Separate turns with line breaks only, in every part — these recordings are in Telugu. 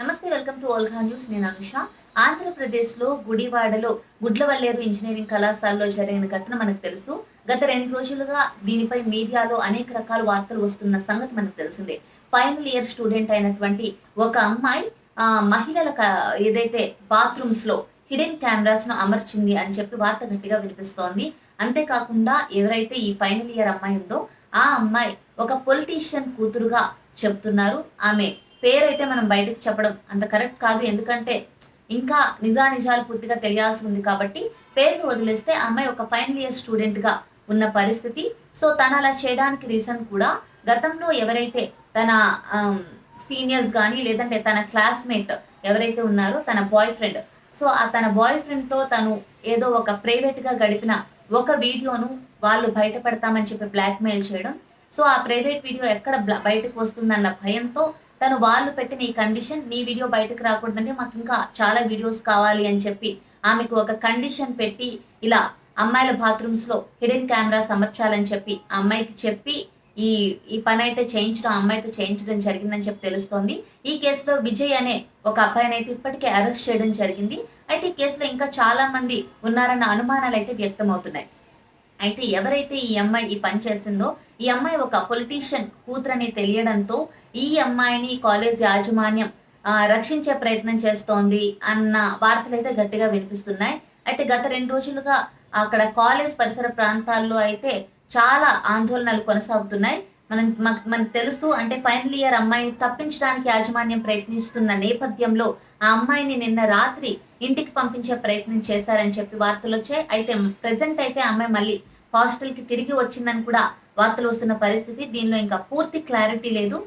నమస్తే వెల్కమ్ టు ఓల్గా న్యూస్. నేను అనుష. ఆంధ్రప్రదేశ్లో గుడివాడలో గుడ్లవల్లేరు ఇంజనీరింగ్ కళాశాలలో జరిగిన ఘటన మనకు తెలుసు. గత రెండు రోజులుగా దీనిపై మీడియాలో అనేక రకాల వార్తలు వస్తున్న సంగతి మనకు తెలిసిందే. ఫైనల్ ఇయర్ స్టూడెంట్ అయినటువంటి ఒక అమ్మాయి మహిళల ఏదైతే బాత్రూమ్స్లో హిడెన్ కెమెరాస్ను అమర్చింది అని చెప్పి వార్త గట్టిగా వినిపిస్తోంది. అంతేకాకుండా ఎవరైతే ఈ ఫైనల్ ఇయర్ అమ్మాయి ఉందో ఆ అమ్మాయి ఒక పొలిటీషియన్ కూతురుగా చెప్తున్నారు. ఆమె పేరైతే మనం బయటకు చెప్పడం అంత కరెక్ట్ కాదు. ఎందుకంటే ఇంకా నిజానిజాలు పూర్తిగా తెలియాల్సి ఉంది కాబట్టి పేరును వదిలేస్తే అమ్మాయి ఒక ఫైనల్ ఇయర్ స్టూడెంట్గా ఉన్న పరిస్థితి. సో తను అలా చేయడానికి రీజన్ కూడా గతంలో ఎవరైతే తన సీనియర్స్ కానీ లేదంటే తన క్లాస్మేట్ ఎవరైతే ఉన్నారో తన బాయ్ ఫ్రెండ్. సో ఆ తన బాయ్ ఫ్రెండ్తో తను ఏదో ఒక ప్రైవేట్గా గడిపిన ఒక వీడియోను వాళ్ళు బయటపడతామని చెప్పి బ్లాక్మెయిల్ చేయడం. సో ఆ ప్రైవేట్ వీడియో ఎక్కడ బయటకు వస్తుందన్న భయంతో తను వాళ్ళు పెట్టిన ఈ కండిషన్ నీ వీడియో బయటకు రాకూడదంటే మాకు ఇంకా చాలా వీడియోస్ కావాలి అని చెప్పి ఆమెకు ఒక కండిషన్ పెట్టి ఇలా అమ్మాయిల బాత్రూమ్స్లో హిడెన్ కెమెరాస్ అమర్చాలని చెప్పి ఆ అమ్మాయికి చెప్పి ఈ ఈ పని అయితే చేయించడం ఆ అమ్మాయితో చేయించడం జరిగిందని చెప్పి తెలుస్తోంది. ఈ కేసులో విజయ్ అనే ఒక అబ్బాయిని అయితే ఇప్పటికే అరెస్ట్ చేయడం జరిగింది. అయితే ఈ కేసులో ఇంకా చాలా మంది ఉన్నారన్న అనుమానాలు అయితే వ్యక్తమవుతున్నాయి. అయితే ఎవరైతే ఈ అమ్మాయి ఈ పని చేసిందో ఈ అమ్మాయి ఒక పొలిటీషియన్ కూతురని తెలియడంతో ఈ అమ్మాయిని కాలేజ్ యాజమాన్యం రక్షించే ప్రయత్నం చేస్తోంది అన్న వార్తలు అయితే గట్టిగా వినిపిస్తున్నాయి. అయితే గత రెండు రోజులుగా అక్కడ కాలేజ్ పరిసర ప్రాంతాల్లో అయితే చాలా ఆందోళనలు కొనసాగుతున్నాయి. మనం మనకు తెలుసు అంటే ఫైనల్ ఇయర్ అమ్మాయిని తప్పించడానికి యాజమాన్యం ప్రయత్నిస్తున్న నేపథ్యంలో ఆ అమ్మాయిని నిన్న రాత్రి ఇంటికి పంపించే ప్రయత్నం చేశారని చెప్పి వార్తలు వచ్చాయి. అయితే ప్రెసెంట్ అయితే అమ్మాయి మళ్ళీ హాస్టల్కి తిరిగి వచ్చిందని కూడా వార్తలు వస్తున్న పరిస్థితి. దీనిలో ఇంకా పూర్తి క్లారిటీ లేదు.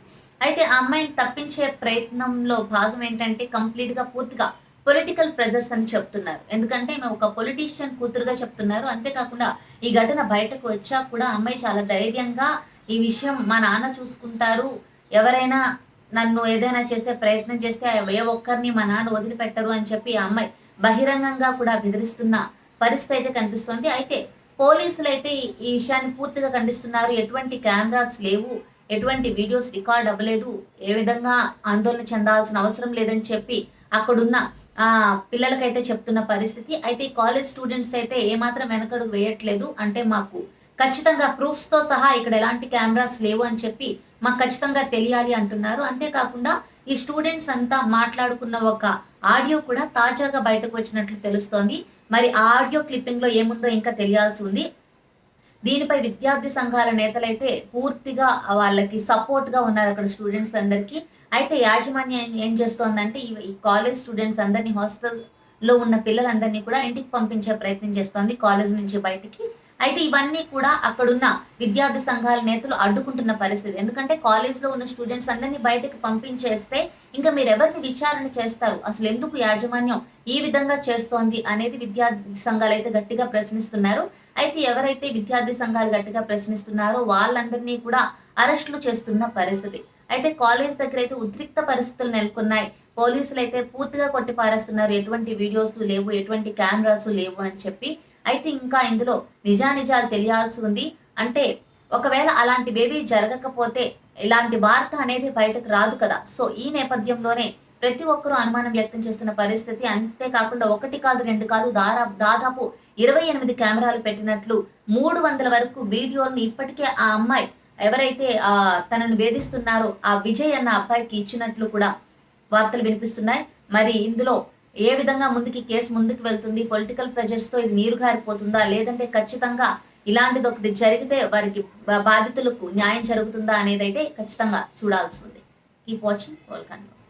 అయితే ఆ అమ్మాయిని తప్పించే ప్రయత్నంలో భాగం ఏంటంటే కంప్లీట్గా పూర్తిగా పొలిటికల్ ప్రెజర్స్ అని చెప్తున్నారు. ఎందుకంటే మేము ఒక పొలిటీషియన్ కూతురుగా చెప్తున్నారు. అంతేకాకుండా ఈ ఘటన బయటకు వచ్చా కూడా అమ్మాయి చాలా ధైర్యంగా ఈ విషయం మా నాన్న చూసుకుంటారు. ఎవరైనా నన్ను ఏదైనా చేసే ప్రయత్నం చేస్తే ఏ ఒక్కరిని మా నాన్న వదిలిపెట్టరు అని చెప్పి ఆ అమ్మాయి బహిరంగంగా కూడా బెదిరిస్తున్న పరిస్థితి అయితే కనిపిస్తోంది. అయితే పోలీసులు అయితే ఈ- విషయాన్ని పూర్తిగా ఖండిస్తున్నారు. ఎటువంటి కెమెరాస్ లేవు. ఎటువంటి వీడియోస్ రికార్డ్ అవ్వలేదు. ఏ విధంగా ఆందోళన చెందాల్సిన అవసరం లేదని చెప్పి అక్కడున్న ఆ పిల్లలకైతే చెప్తున్న పరిస్థితి. అయితే కాలేజ్ స్టూడెంట్స్ అయితే ఏమాత్రం వెనకడుగు వేయట్లేదు. అంటే మాకు ఖచ్చితంగా ప్రూఫ్స్తో సహా ఇక్కడ ఎలాంటి కెమెరాస్ లేవు అని చెప్పి మాకు ఖచ్చితంగా తెలియాలి అంటున్నారు. అంతేకాకుండా ఈ స్టూడెంట్స్ అంతా మాట్లాడుకున్న ఒక ఆడియో కూడా తాజాగా బయటకు వచ్చినట్లు తెలుస్తోంది. మరి ఆ ఆడియో క్లిప్పింగ్లో ఏముందో ఇంకా తెలియాల్సి ఉంది. దీనిపై విద్యార్థి సంఘాల నేతలైతే పూర్తిగా వాళ్ళకి సపోర్ట్గా ఉన్నారు అక్కడ స్టూడెంట్స్ అందరికి. అయితే యాజమాన్యం ఏం- చేస్తోందంటే ఈ- ఈ కాలేజ్ స్టూడెంట్స్ అందరినీ హాస్టల్లో ఉన్న పిల్లలందరినీ కూడా ఇంటికి పంపించే ప్రయత్నం చేస్తోంది. కాలేజ్ నుంచి బయటికి అయితే ఇవన్నీ కూడా అక్కడున్న విద్యార్థి సంఘాల నేతలు అడ్డుకుంటున్న పరిస్థితి. ఎందుకంటే కాలేజ్లో ఉన్న స్టూడెంట్స్ అందరినీ బయటకు పంపించేస్తే ఇంకా మీరు ఎవరిని విచారణ చేస్తారు? అసలు ఎందుకు యాజమాన్యం ఈ విధంగా చేస్తోంది అనేది విద్యార్థి సంఘాలు అయితే గట్టిగా ప్రశ్నిస్తున్నారు. అయితే ఎవరైతే విద్యార్థి సంఘాలు గట్టిగా ప్రశ్నిస్తున్నారో వాళ్ళందరినీ కూడా అరెస్టులు చేస్తున్న పరిస్థితి. అయితే కాలేజ్ దగ్గర అయితే ఉద్రిక్త పరిస్థితులు నెలకొన్నాయి. పోలీసులు అయితే పూర్తిగా కొట్టిపారేస్తున్నారు. ఎటువంటి వీడియోస్ లేవు ఎటువంటి కెమెరాస్ లేవు అని చెప్పి. అయితే ఇంకా ఇందులో నిజానిజాలు తెలియాల్సి ఉంది. అంటే ఒకవేళ అలాంటివేవి జరగకపోతే ఇలాంటి వార్త అనేది బయటకు రాదు కదా. సో ఈ నేపథ్యంలోనే ప్రతి ఒక్కరూ అనుమానం వ్యక్తం చేస్తున్న పరిస్థితి అంతేకాకుండా ఒకటి కాదు రెండు కాదు దారా దాదాపు ఇరవై ఎనిమిది కెమెరాలు పెట్టినట్లు మూడు వందల వరకు వీడియోలను ఇప్పటికే ఆ అమ్మాయి ఎవరైతే ఆ తనను వేధిస్తున్నారో ఆ విజయ్ అన్న అబ్బాయికి ఇచ్చినట్లు కూడా వార్తలు వినిపిస్తున్నాయి. మరి ఇందులో ఏ విధంగా ముందుకి కేసు ముందుకు వెళ్తుంది? పొలిటికల్ ప్రెజర్స్తో ఇది నీరు గారిపోతుందా లేదంటే ఖచ్చితంగా ఇలాంటిది ఒకటి జరిగితే వారికి బాధితులకు న్యాయం జరుగుతుందా అనేది అయితే ఖచ్చితంగా చూడాల్సి ఉంది. Keep watching world news